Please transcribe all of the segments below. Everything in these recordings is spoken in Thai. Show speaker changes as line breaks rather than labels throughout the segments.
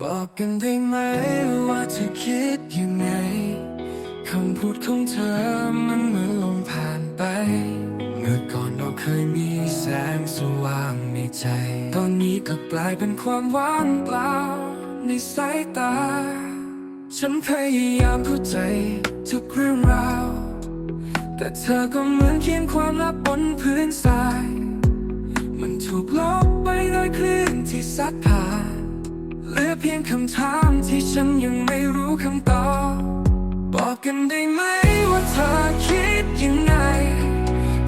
บอกกันได้ไหมว่าเธอคิดยังไงคำพูดของเธอมันเหมือนลมผ่านไป เมื่อก่อนเราเคยมีแสงสว่างในใจ ตอนนี้ก็กลายเป็นความว่างเปล่าในสายตา ฉันพยายามเข้าใจทุกเรื่องราว แต่เธอก็เหมือนเขียนความลับบนพื้นทราย มันถูกลบไปโดยคลื่นที่ซัดผ่าน เหลือเพียงคำถามที่ฉันยังไม่รู้คำตอบ บอกกันได้ไหมว่าเธอคิดยังไง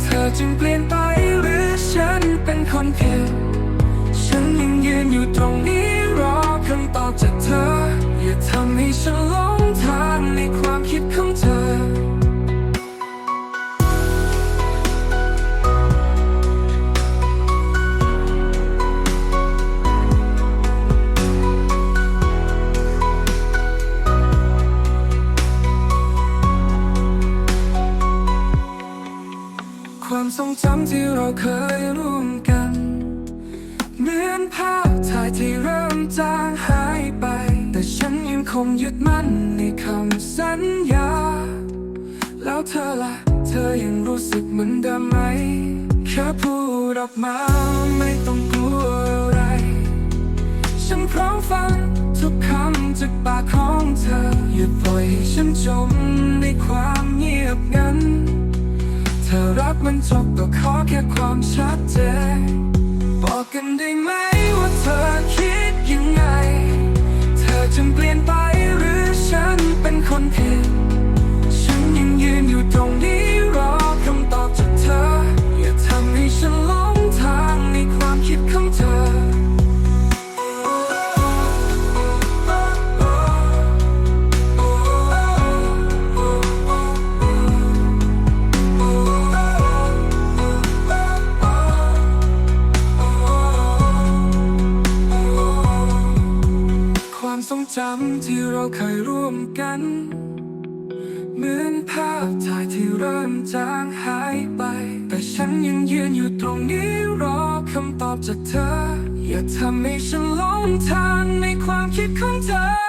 เธอจึงเปลี่ยนไปหรือฉันเป็นคนผิด ฉันยังยืนอยู่ตรงนี้รอคำตอบจากเธอ อย่าทำให้ฉันหลง ความทรงจำที่เราเคยร่วมกัน เหมือนภาพถ่ายที่เริ่มจางหายไป แต่ฉันยังคงยึดมั่นในคำสัญญา แล้วเธอล่ะ เธอยังรู้สึกเหมือนเดิมไหม แค่พูดออกมาไม่ต้องกลัวอะไร ฉันพร้อมฟังทุกคำจากปากของเธอ อย่าปล่อยให้ฉันจมในความ มันจบก็ขอแค่ความชัดเจนบอกกันได้ไหมว่าเธอคิด จำที่เราเคยร่วมกัน เหมือนภาพถ่ายที่เริ่มจางหายไป แต่ฉันยังยืนอยู่ตรงนี้รอคำตอบจากเธอ อย่าทำให้ฉันหลงทางในความคิดของเธอ